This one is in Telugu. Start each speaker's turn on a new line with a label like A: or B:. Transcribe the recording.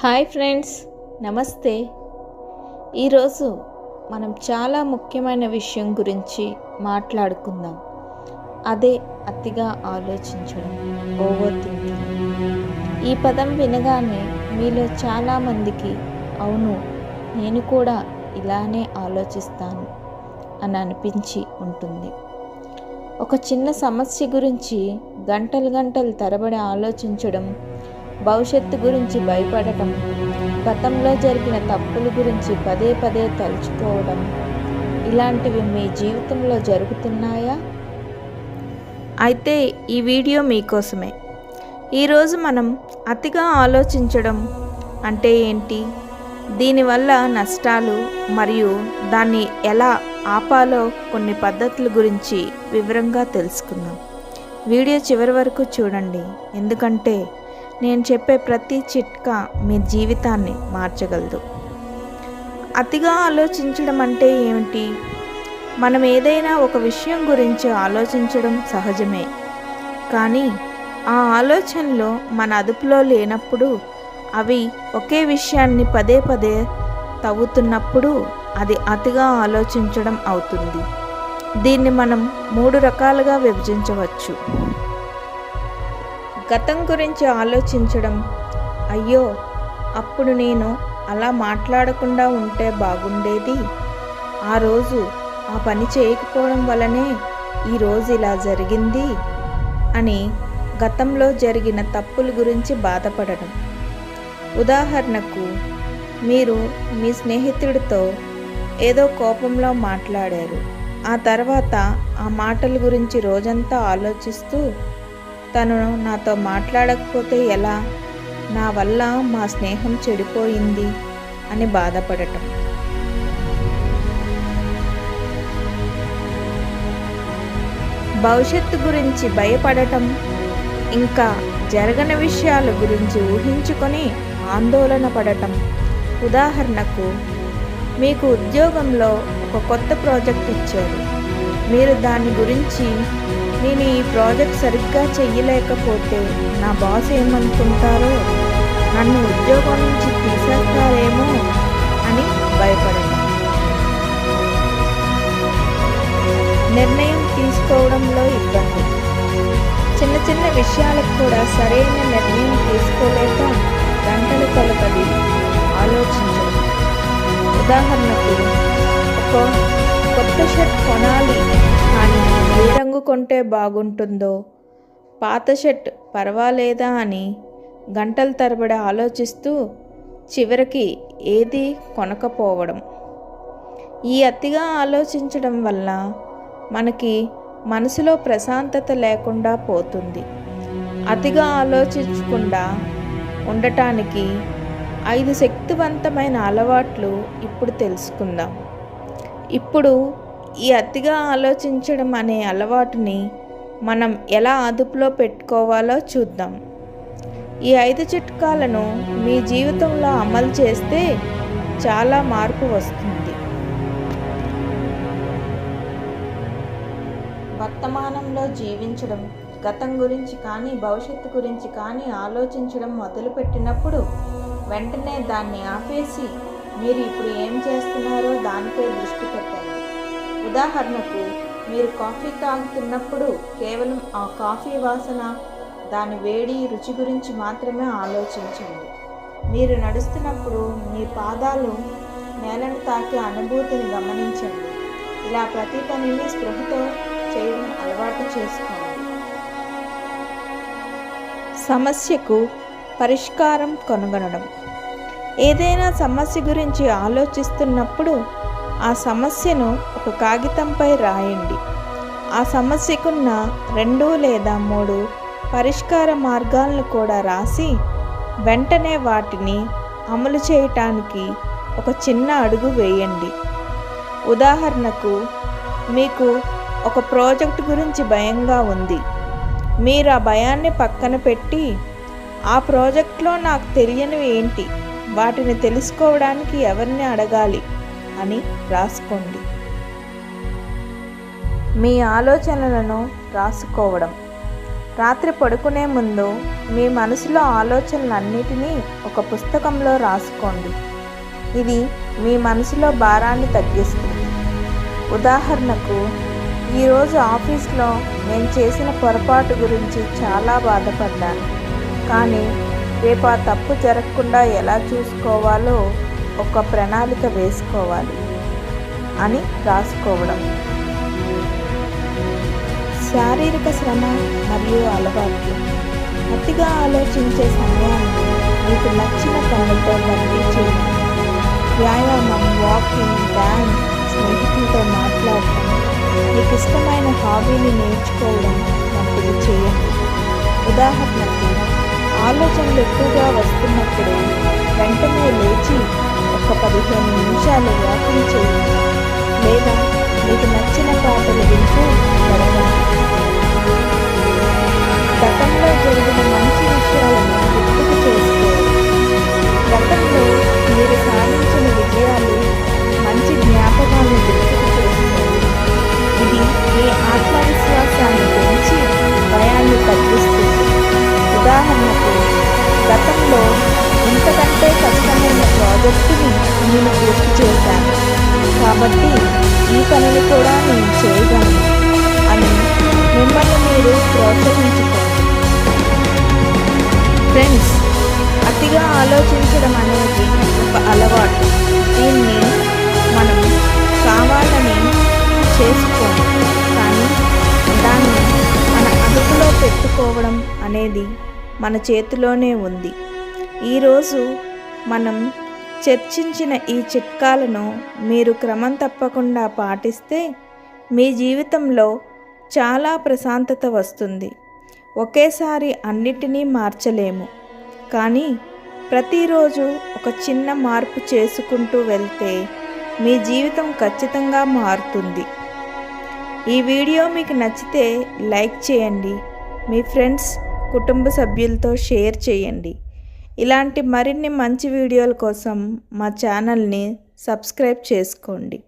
A: హాయ్ ఫ్రెండ్స్ నమస్తే. ఈరోజు మనం చాలా ముఖ్యమైన విషయం గురించి మాట్లాడుకుందాం. అదే అతిగా ఆలోచించడం ఓవర్ థింకింగ్ ఈ పదం వినగానే మీలో చాలామందికి అవును నేను కూడా ఇలానే ఆలోచిస్తాను అని అనిపించి ఉంటుంది. ఒక చిన్న సమస్య గురించి గంటలు గంటలు తరబడి ఆలోచించడం భవిష్యత్తు గురించి భయపడటం గతంలో జరిగిన తప్పుల గురించి పదే పదే తలుచుకోవడం ఇలాంటివి మీ జీవితంలో జరుగుతున్నాయా? అయితే ఈ వీడియో మీకోసమే. ఈరోజు మనం అతిగా ఆలోచించడం అంటే ఏంటి? దీనివల్ల నష్టాలు మరియు దాన్ని ఎలా ఆపాలో కొన్ని పద్ధతుల గురించి వివరంగా తెలుసుకుందాం. వీడియో చివరి వరకు చూడండి. ఎందుకంటే నేను చెప్పే ప్రతి చిట్కా మీ జీవితాన్ని మార్చగలదు. అతిగా ఆలోచించడం అంటే ఏమిటి? మనం ఏదైనా ఒక విషయం గురించి ఆలోచించడం సహజమే. కానీ ఆ ఆలోచనలో మన అదుపులో లేనప్పుడు అవి ఒకే విషయాన్ని పదే పదే తవ్వుతున్నప్పుడు అది అతిగా ఆలోచించడం అవుతుంది. దీన్ని మనం మూడు రకాలుగా విభజించవచ్చు. గతం గురించి ఆలోచించడం. అయ్యో అప్పుడు నేను అలా మాట్లాడకుండా ఉంటే బాగుండేది. ఆ రోజు ఆ పని చేయకపోవడం వల్లనే ఈరోజు ఇలా జరిగింది అని గతంలో జరిగిన తప్పుల గురించి బాధపడడం. ఉదాహరణకు మీరు మీ స్నేహితుడితో ఏదో కోపంలో మాట్లాడారు. ఆ తర్వాత ఆ మాటల గురించి రోజంతా ఆలోచిస్తూ తను నాతో మాట్లాడకపోతే ఎలా? నా వల్ల మా స్నేహం చెడిపోయింది అని బాధపడటం. భవిష్యత్తు గురించి భయపడటం ఇంకా జరగని విషయాల గురించి ఊహించుకొని ఆందోళన పడటం. ఉదాహరణకు మీకు ఉద్యోగంలో ఒక కొత్త ప్రాజెక్ట్ ఇచ్చారు. మీరు దాని గురించి నేను ఈ ప్రాజెక్ట్ సరిగ్గా చెయ్యలేకపోతే నా బాస్ ఏమనుకుంటారో? నన్ను ఉద్యోగం నుంచి తీసేస్తారేమో అని భయపడింది నిర్ణయం తీసుకోవడంలో ఇబ్బంది. చిన్న చిన్న విషయాలకు కూడా సరైన నిర్ణయం తీసుకోలేక గంటల తలపది ఆలోచించడం ఉదాహరణకు ఒక కొత్త షర్ట్ కొనాలి. కానీ ఏ రంగు కొంటే బాగుంటుందో? పాత షర్ట్ పర్వాలేదా అని గంటల తరబడి ఆలోచిస్తూ చివరికి ఏది కొనకపోవడం. ఈ అతిగా ఆలోచించడం వల్ల మనకి మనసులో ప్రశాంతత లేకుండా పోతుంది. అతిగా ఆలోచించకుండా ఉండటానికి ఐదు శక్తివంతమైన అలవాట్లు ఇప్పుడు తెలుసుకుందాం. ఇప్పుడు ఈ అతిగా ఆలోచించడం అనే అలవాటుని మనం ఎలా అదుపులో పెట్టుకోవాలో చూద్దాం. ఈ ఐదు చిట్కాలను మీ జీవితంలో అమలు చేస్తే చాలా మార్పు వస్తుంది. వర్తమానంలో జీవించడం గతం గురించి కానీ భవిష్యత్తు గురించి కానీ ఆలోచించడం మొదలుపెట్టినప్పుడు వెంటనే దాన్ని ఆపేసి మీరు ఇప్పుడు ఏం చేస్తున్నారో దానిపై దృష్టి పెట్టండి. ఉదాహరణకు మీరు కాఫీ తాగుతున్నప్పుడు కేవలం ఆ కాఫీ వాసన దాని వేడి రుచి గురించి మాత్రమే ఆలోచించండి. మీరు నడుస్తున్నప్పుడు మీ పాదాలు నేలను తాకే అనుభూతిని గమనించండి. ఇలా ప్రతి పనిని స్పృహతో చేయడం అలవాటు చేసుకోండి. సమస్యకు పరిష్కారం కనుగొనడం. ఏదైనా సమస్య గురించి ఆలోచిస్తున్నప్పుడు ఆ సమస్యను ఒక కాగితంపై రాయండి. ఆ సమస్యకున్న రెండు లేదా మూడు పరిష్కార మార్గాలను కూడా రాసి వెంటనే వాటిని అమలు చేయటానికి ఒక చిన్న అడుగు వేయండి. ఉదాహరణకు మీకు ఒక ప్రాజెక్ట్ గురించి భయంగా ఉంది. మీరు ఆ భయాన్ని పక్కన పెట్టి ఆ ప్రాజెక్ట్లో నాకు తెలియనివి ఏంటి? వాటిని తెలుసుకోవడానికి ఎవరిని అడగాలి అని రాసుకోండి. మీ ఆలోచనలను రాసుకోవడం. రాత్రి పడుకునే ముందు మీ మనసులో ఆలోచనలన్నిటినీ ఒక పుస్తకంలో రాసుకోండి. ఇది మీ మనసులో భారాన్ని తగ్గిస్తుంది. ఉదాహరణకు ఈరోజు ఆఫీస్లో నేను చేసిన పొరపాటు గురించి చాలా బాధపడ్డాను. కానీ రేపు ఆ తప్పు జరగకుండా ఎలా చూసుకోవాలో ఒక ప్రణాళిక వేసుకోవాలి అని రాసుకోవడం. శారీరక శ్రమ మరియు అలవాట్లు. అతిగా ఆలోచించే సమయాన్ని మీకు నచ్చిన పనులతో భర్తీ చేయండి వ్యాయామం వాకింగ్ డ్యాన్స్ స్నేహితులతో మాట్లాడటం మీకు ఇష్టమైన హాబీని నేర్చుకోవడం వంటివి చేయండి. ఉదాహరణకు ఆలోచనలు ఎక్కువగా వస్తున్నప్పుడు వెంటనే లేచి ఒక పదిహేను నిమిషాలు వాకింగ్ చేయండి లేదా మీకు నచ్చిన పాటలు వింటూ గడవండి గతంలో జరిగిన కష్టమైన నేను పూర్తి చేశాను. కాబట్టి ఈ పనిని కూడా నేను చేయగలను అని మిమ్మల్ని మీరు ప్రోత్సహించుకోండి. ఫ్రెండ్స్ అతిగా ఆలోచించడం అనేది ఒక అలవాటు. దీన్ని మనం కావాలని చేసుకోము. కానీ దాన్ని మన అదుపులో పెట్టుకోవడం అనేది మన చేతిలోనే ఉంది. ఈరోజు మనం చర్చించిన ఈ చిట్కాలను మీరు క్రమం తప్పకుండా పాటిస్తే మీ జీవితంలో చాలా ప్రశాంతత వస్తుంది. ఒకేసారి అన్నిటినీ మార్చలేము. కానీ ప్రతిరోజు ఒక చిన్న మార్పు చేసుకుంటూ వెళ్తే మీ జీవితం ఖచ్చితంగా మారుతుంది. ఈ వీడియో మీకు నచ్చితే లైక్ చేయండి. మీ ఫ్రెండ్స్ కుటుంబ సభ్యులతో షేర్ చేయండి. ఇలాంటి మరిన్ని మంచి వీడియోల కోసం మా ఛానల్ని సబ్స్క్రైబ్ చేసుకోండి.